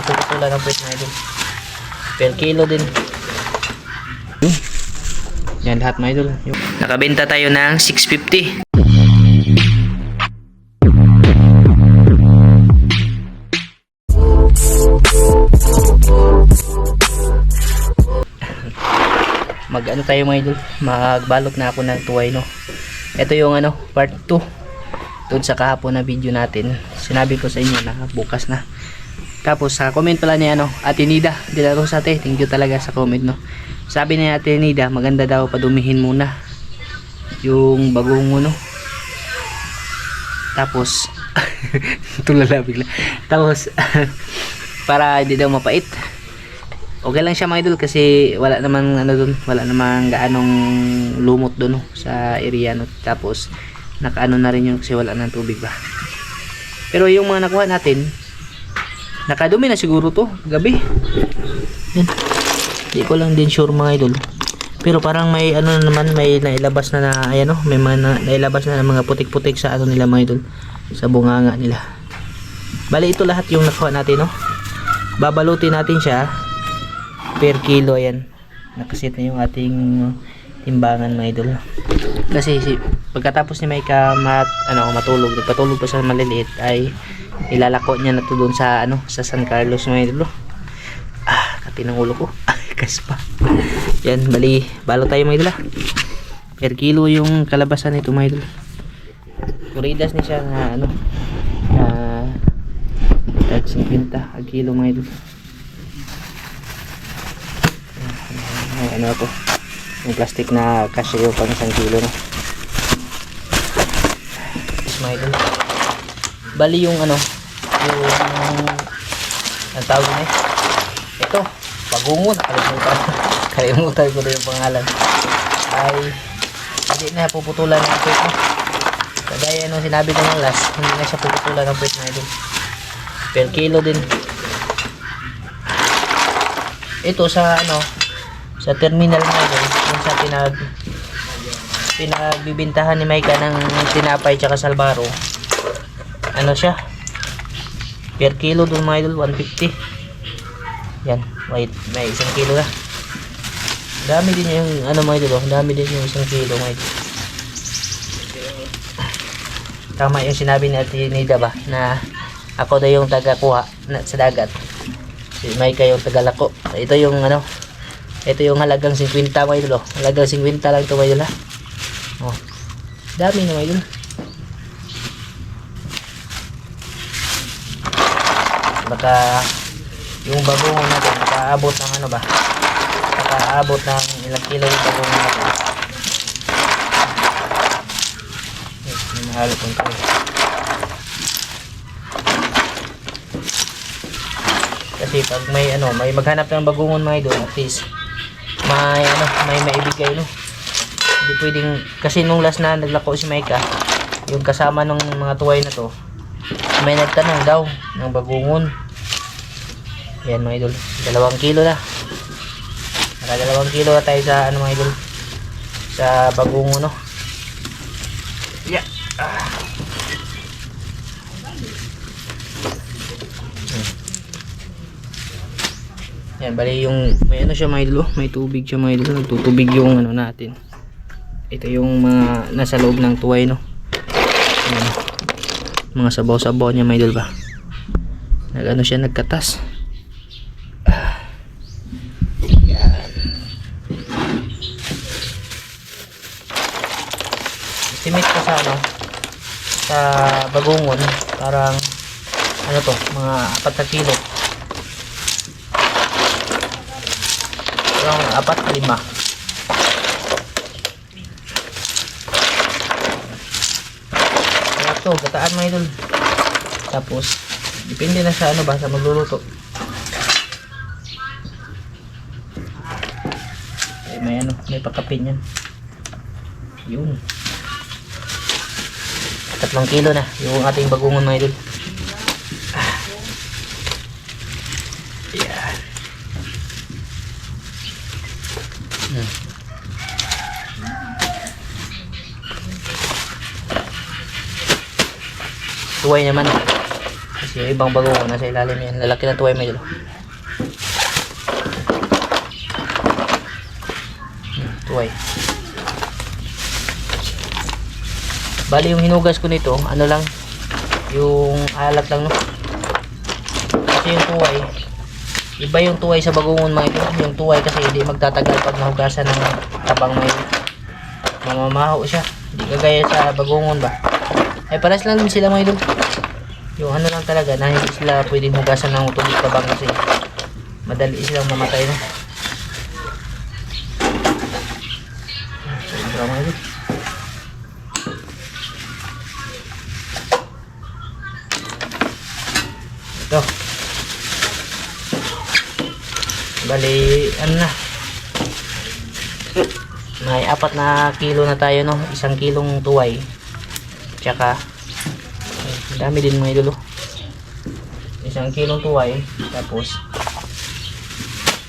Puputulan ng puwet mga idol. Per kilo din. Yan lahat mga idol. Nakabenta tayo ng 650. mag ano tayo mga idol magbalot na ako ng tuway no ito yung ano part 2 doon sa kahapon na video natin sinabi ko sa inyo na bukas na tapos sa comment pala ni ano Ate Nida de la Rosate thank you talaga sa comment no? Sabi ni Ate Nida maganda daw padumihin muna yung bagong ano. Tapos tulala bigla. Tapos para hindi daw mapait. Okay lang siya mga idol kasi wala namang ano dun wala namang gaanong lumot dun no, sa area no. tapos nakaano na rin yun kasi wala nang tubig ba? Pero yung mga nakuha natin nakadumi na siguro to gabi. Yan. Di ko lang din sure mga idol. Pero parang may ano na naman may nailabas na na ayan no, may mga na, nailabas na, na mga putik-putik sa ano nila mga idol. Sa bunganga nila. Bali ito lahat yung nakuha natin no? Babalutin natin siya per kilo yan nakasit na yung ating timbangan mga idol. Kasi si, pagkatapos ni Maika mat, ano, matulog nagpatulog pa sa maliliit ay ilalako niya na to doon sa ano sa San Carlos mga ah kati ng ulo ko. Ay kaspa. Yan bali balo tayo mga idol per kilo yung kalabasan nito mga idol Kuridas ni siya na ano na tag 50 ang kilo mga idol ano to yung plastic na cashew pang isang kilo no smile bali yung ano yung ang tawag na eh ito pagungo nakalimutan. Kalimutan ko na yung pangalan. Ay hindi na puputulan ng puwet no kagaya nung sinabi ko ng last hindi na siya puputulan ng puwet na ito per kilo din. Ito sa ano sa terminal na ito yung sa pinag pinagbibintahan ni Maika ng tinapay tsaka salbaro ano siya? Per kilo dun mga idol 150 yan wait may isang kilo na. Dami din yung ano mga idol oh. dami din yung isang kilo mga idol. Tama yung sinabi ni Ate Nida ba na ako daw yung taga kuha na, sa dagat. Si Maika yung taga lako ito yung ano ito yung halagang 50 mga idol oh. halagang 50 lang ito mga idol ha oh. dami na mga idol baka yung bagongon natin nakaabot ng ano ba? Nakaabot ng ilang kilo yung bagongon natin yes, may mahalo kong tayo kasi pag may ano may maghanap ng bagongon mga idol at least may ano may maibigay no? Hindi pwedeng kasi nung last na naglako si Maika yung kasama ng mga tuway na to may nagtanong daw ng bagungon yan mga idol dalawang kilo na naka dalawang kilo na tayo sa ano mga idol sa bagungon no yeah ah. Yan, bali yung may ano siya mga idol, oh. may tubig siya mga idol, nagtutubig yung ano natin. Ito yung mga nasa loob ng tuway no. Yan mga sabaw-sabaw niya may idol ba? Nagano siya nagkatas. Estimate ko sa ano sa bagungon parang ano to mga 4 na kilo. Parang 4 na 5 to gataan mga idol. Tapos depende na sa ano ba sa magluluto. Eh, may ano may pakapin yan. Yun. Tatlong kilo na yung ating bagungon mga idol Tuway naman. Kasi ibang bago nasa ilalim yan. Lalaki ng tuway dalo. Hmm, tuway. Bali yung hinugas ko nito, ano lang, yung alat lang no. Kasi yung tuway, iba yung tuway sa bagungon mga ito. Yung tuway kasi hindi magtatagal pag nahugasan ng tabang may mamamaho siya. Hindi kagaya sa bagungon ba. Ay paras lang din sila mga idol. Yung ano lang talaga na hindi sila pwedeng hugasan ng tubig tabang kasi madali silang mamatay mga idol. Ito. Bali, ano na. May apat na kilo na tayo, no? Isang kilong tuway. Tsaka, dami din mga idolo. Isang kilong tuway. Tapos,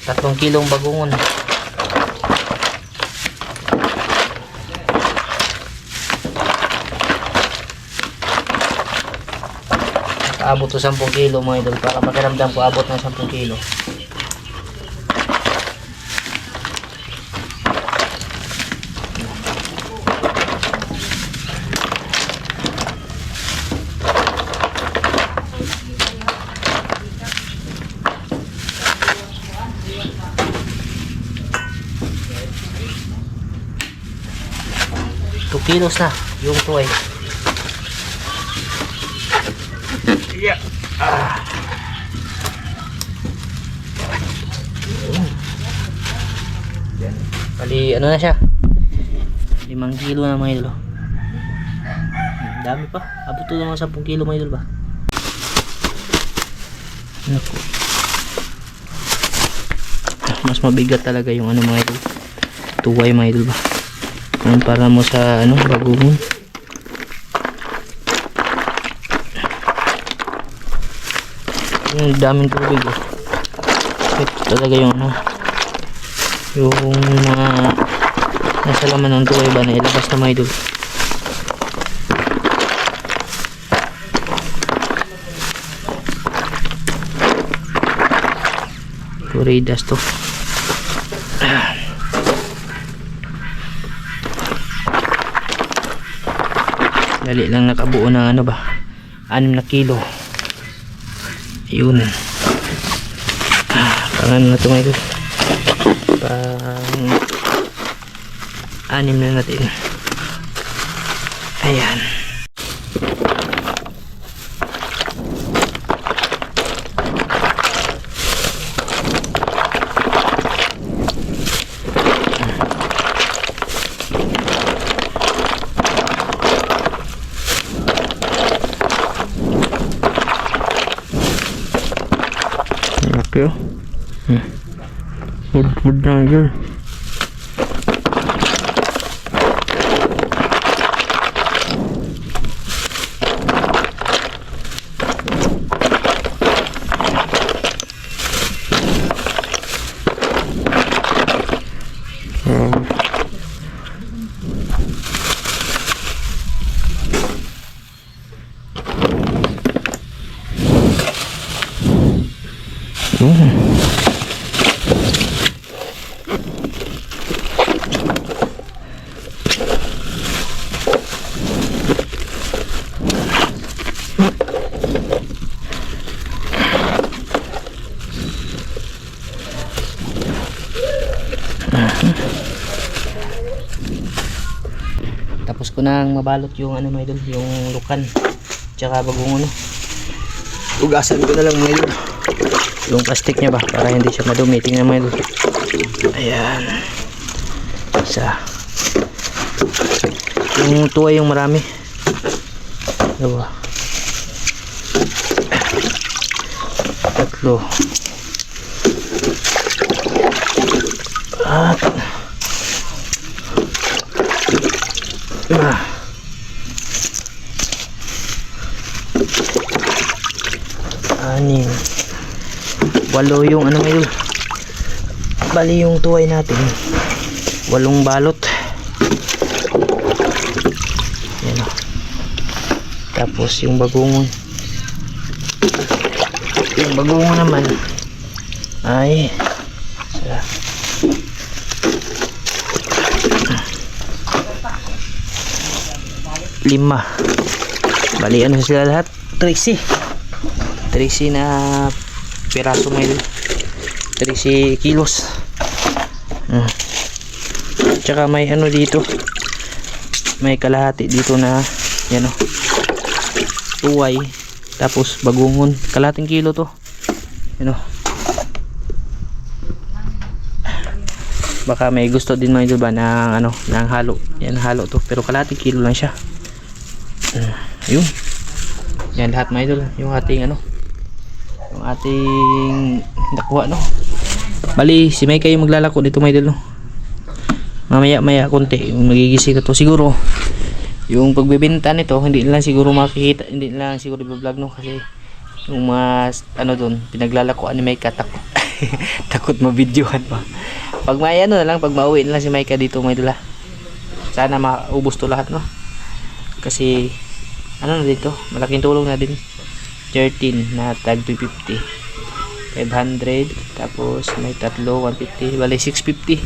tatlong kilong bagungon. Aabot to 10 kilo mga idol para pakiramdam ko abot ng 10 kilo. Two kilos na yung tuway. Bali, ano na siya? Limang kilo na mga idol. oh. Hmm, Dami pa. Abot to naman 10 kilo mga idol ba? Naku. Ah, Mas mabigat talaga yung ano mga idol. Tuway mga idol ba? Yan para mo sa ano, bagungon. Yung daming tubig oh. Ito talaga yung ano, yung mga nasa laman ng tuway ba na ilabas na mga idol Puridas to dali lang nakabuo ng ano ba? 6 na kilo. Yun ah, pangan na to mga idol pang anim na natin. Ayan के बुढ़ बुढ़ जाएँगे nang mabalot yung ano mga yung lukan. Tsaka bagong ano. Ugasan ko na lang mga. Yung plastic niya ba para hindi siya madumi. Tingnan mga idol. Ayan. Isa. Yung tuwa yung marami. Dalawa. Tatlo. At Ah. Anim. Walo yung ano ngayon. Bali yung tuway natin. Walong balot. Yan o. Tapos yung bagungon. Yung bagungo naman ay lima. Bali ano sila lahat? 13. 13 na piraso may 13 kilos. Hmm. Tsaka may ano dito. May kalahati dito na yan o. Tuway. Tapos bagungon. Kalahating kilo to. Yan o. Baka may gusto din mga ba ng ano, ng halo. Yan halo to. Pero kalahating kilo lang siya. Hmm. Yun. Yan lahat mga idol. Yung ating ano. Yung ating nakuha no. Bali, si Mike yung maglalako dito mga idol no. Mamaya maya konti magigising na to. Siguro yung pagbebenta nito hindi lang siguro makikita hindi lang siguro i-vlog no kasi yung mas ano doon pinaglalakoan ni Mike takot takot mabidyohan pa pag may ano na lang pag mauwi na lang si Mike dito may dula sana maubos to lahat no kasi ano na dito malaking tulong na din 13 na tag 250 500 tapos may tatlo 150 bali 650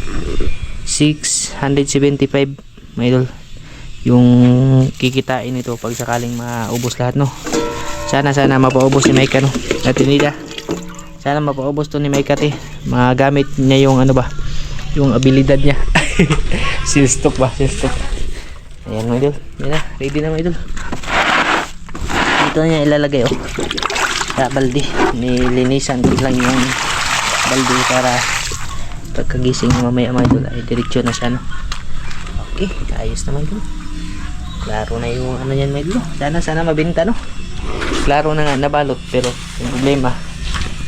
675 may idol. Yung kikitain nito pag sakaling maubos lahat no? Sana sana mapaubos ni Mike no? Natin nila sana mapaubos to ni Mike ate magamit niya yung ano ba yung abilidad niya. Seal stock ba? Seal stock. Ayan mga idol. Yan na. Ready na mga idol dito niya ilalagay oh. Sa balde nilinisan ko lang yung balde para pagkagising mamaya mga idol ay diretsyo na siya no? Okay ayos na mga idol klaro na yung ano yan mga idol. Sana sana mabinta no? Klaro na nga nabalot pero yung problema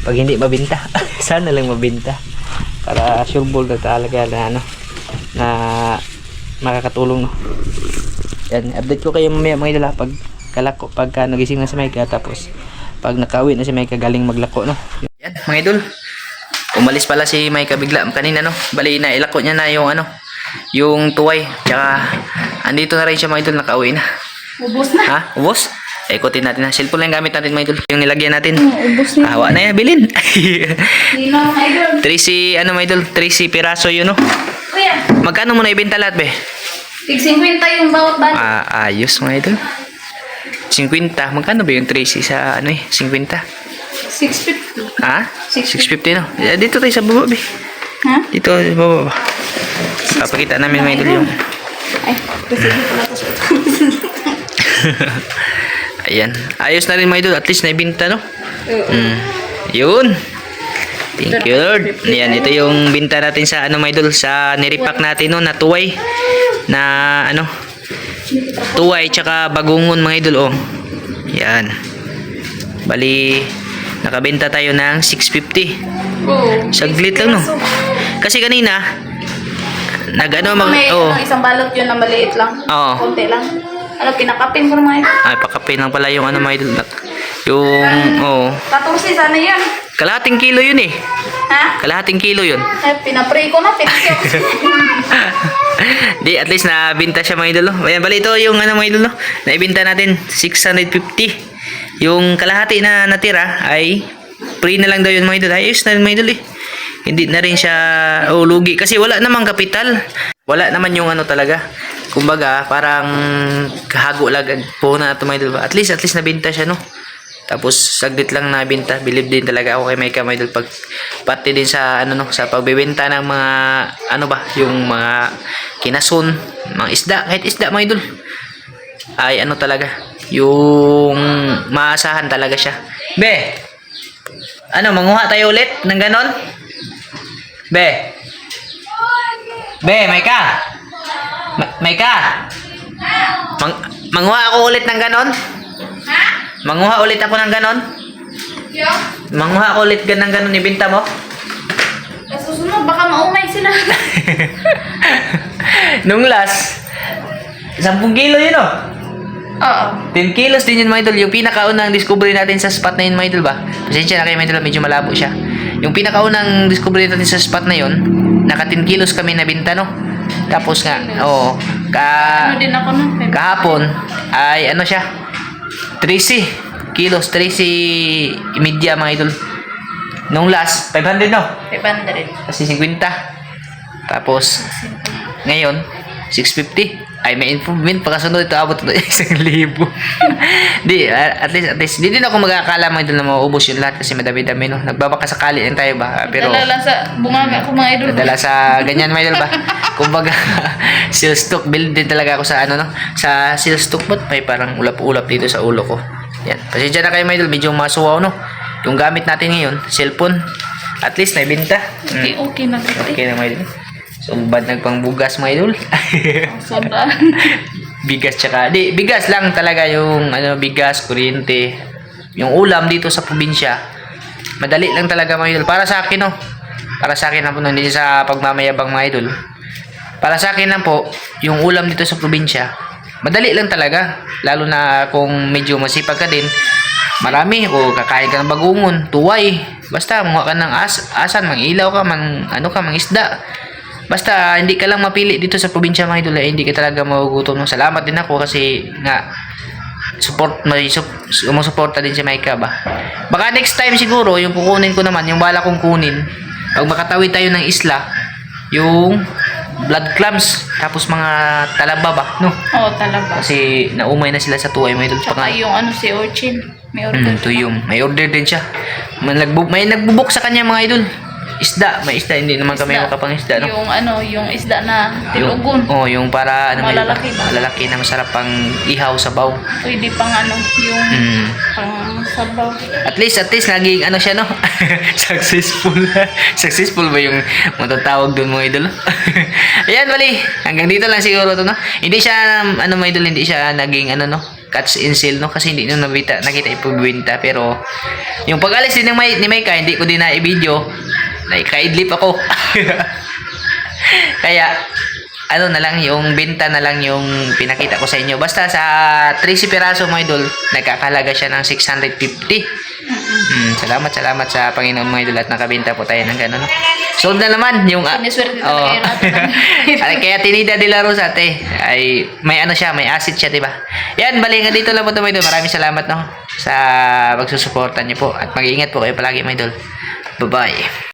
pag hindi mabinta sana lang mabinta. Para sure ball na talaga na ano na makakatulong no? Yan update ko kayo mamaya mga idol pag kalako pagka nagising na si Micah tapos pag nakauwi na si Micah galing maglako no yan mga idol umalis pala si Micah bigla kanina no bali na ilako niya na yung ano yung tuway tsaka andito na rin siya mga idol nakauwi na Ubus na. ha ubos eh, ikutin natin ha cellphone lang gamit natin mga idol yung nilagyan natin Ubus na. Awa na yan, bilin. Na mga idol. Tracy, ano mga idol? Tracy piraso yun, no? Kuya, Magkano mo na ibenta lahat, be? tig 50 yung bawat bag. Ah, ayos mga idol. 50. Magkano ba yung Tracy sa ano eh? 50? 650. Ha? 650. 650 no? Eh, Dito tayo sa baba, be. Ha? Dito sa baba ba? Papakita namin mga idol yung... Ay, kasi dito na to. Ayan. Ayos na rin mga idol. At least naibinta, no? Oo. Mm. Yun. Thank you, Lord. Ayan, ito yung binta natin sa ano, mga idol, sa niripak natin no, na tuway. Na ano, tuway tsaka bagungon mga idol, oh. Yan. Bali, nakabenta tayo ng 650. Oo. Saglit lang, no? Kasi kanina, nag ano, mag, May oh, ano, isang balot yun na maliit lang. Oo. Konti lang. Ano, pinakapin ko na mga idol. ay, pakapin lang pala yung ano, mga idol. Yung, oh, 14 sana yan. Kalahating kilo yun eh. Ha? Kalahating kilo yun. Ay, pinapray ko na. Pinakyo. Di, at least nabinta siya mga idol. no? Ayan, bali ito yung ano mga idol. no? Naibinta natin 650. Yung kalahati na natira ay free na lang daw yun mga idol. Ayos na rin mga idol eh. Hindi na rin siya oh, lugi. Kasi wala namang kapital. Wala naman yung ano talaga. Kumbaga, parang kahago lang po na ito mga idol. At least, at least nabinta siya no. Tapos saglit lang nabinta. Believe din talaga ako kay mga idol pag pati din sa ano no, sa pagbebenta ng mga ano ba, yung mga kinason, mga isda, kahit isda mga idol. Ay ano talaga, yung maasahan talaga siya. Be. Ano, manguha tayo ulit ng ganon? Be. Be, Micah. Ma- Micah. Mang manguha ako ulit ng ganon? Manguha ulit ako ng ganon? Yo. Manguha ako ulit gan ng ganon ibenta mo? Susunod, baka maumay sila. Nung last, 10 kilo yun oh. Oo. 10 kilos din yun mga idol. Yung pinakaunang discovery natin sa spot na yun mga idol ba? Pasensya na kayo mga idol, medyo malabo siya. Yung pinakaunang discovery natin sa spot na yun, naka 10 kilos kami nabinta no? Tapos nga, oo, ka, Ano din ako nun? kahapon ay ano siya, 13 kilos, 13 media mga idol. Nung last, 500 no? 500. Kasi 50. Tapos, ngayon, 650. Ay, may improvement. Pagkasunod ito, abot na isang libo. di, at least, at least, di din ako magkakala mga idol na mauubos yung lahat kasi madami-dami, no? Nagbabaka sakali lang tayo ba? Ah, Pero, Dala sa bungaga ko mga idol. Dala sa ganyan, mga idol ba? Kumbaga, sales stock build din talaga ako sa ano, no? Sa sales stock ba't may parang ulap-ulap dito sa ulo ko. Yan. Pasensya na kayo, mga idol. Medyo masuwaw, no? Yung gamit natin ngayon, cellphone. At least, naibinta. Mm. Okay, okay na kasi. Okay na, mga idol. So, bad nagpangbugas, mga idol. Sobra. bigas tsaka, di, bigas lang talaga yung, ano, bigas, kuryente. Yung ulam dito sa probinsya. Madali lang talaga, mga idol. Para sa akin, no? Para sa akin lang po, no? hindi sa pagmamayabang, mga idol. Para sa akin lang po, yung ulam dito sa probinsya, madali lang talaga. Lalo na kung medyo masipag ka din, marami o kakain ka ng bagungon, tuway. Basta mukha ka ng as, asan, mang ilaw ka, mang ano ka, mang isda. Basta hindi ka lang mapili dito sa probinsya mga idol, eh, hindi ka talaga magugutom. Salamat din ako kasi nga support may sup, sumusuporta din si Maika ba. Baka next time siguro yung kukunin ko naman, yung bala kong kunin. Pag makatawid tayo ng isla, yung blood clams tapos mga talaba ba, no? Oo, talaba. Kasi naumay na sila sa mga idol. Tsaka Pang- yung ano si Orchin. May order. Hmm, tuyong. May order din siya. May, nagbu- may nagbubuk sa kanya mga idol. Isda. May isda. Hindi naman kami Isda. no? Yung ano, yung isda na Yung, tilugon. oh, yung para ano, Malalaki ba? Malalaki na masarap pang ihaw sa baw. Pwede pang ano, yung Hmm. pang sabaw. At least, at least, naging ano siya, no? Successful. Successful ba yung matatawag doon mga idol? Ayan, bali. Hanggang dito lang siguro to, no? Hindi siya, ano mga idol, hindi siya naging, ano, no? Catch and sale, no? Kasi hindi nyo nabita, nakita ipubwinta. Pero, yung pag-alis din ng may, ni Maika, hindi ko din na i-video. Naikaidlip ako. Kaya, ano na lang, yung benta na lang yung pinakita ko sa inyo. Basta sa 13 piraso mga idol, nagkakalaga siya ng 650. Mm, salamat, salamat sa Panginoon mga idol at nakabenta po tayo ng gano'n. No? Sold na naman yung... natin. Ay, kaya Tinida de la Rosa, te, ay may ano siya, may asset siya, di ba? Yan, bali nga dito lang po ito, mga idol. Maraming salamat, no? Sa pagsusuporta niyo po. At mag-iingat po kayo palagi, mga idol. Bye-bye.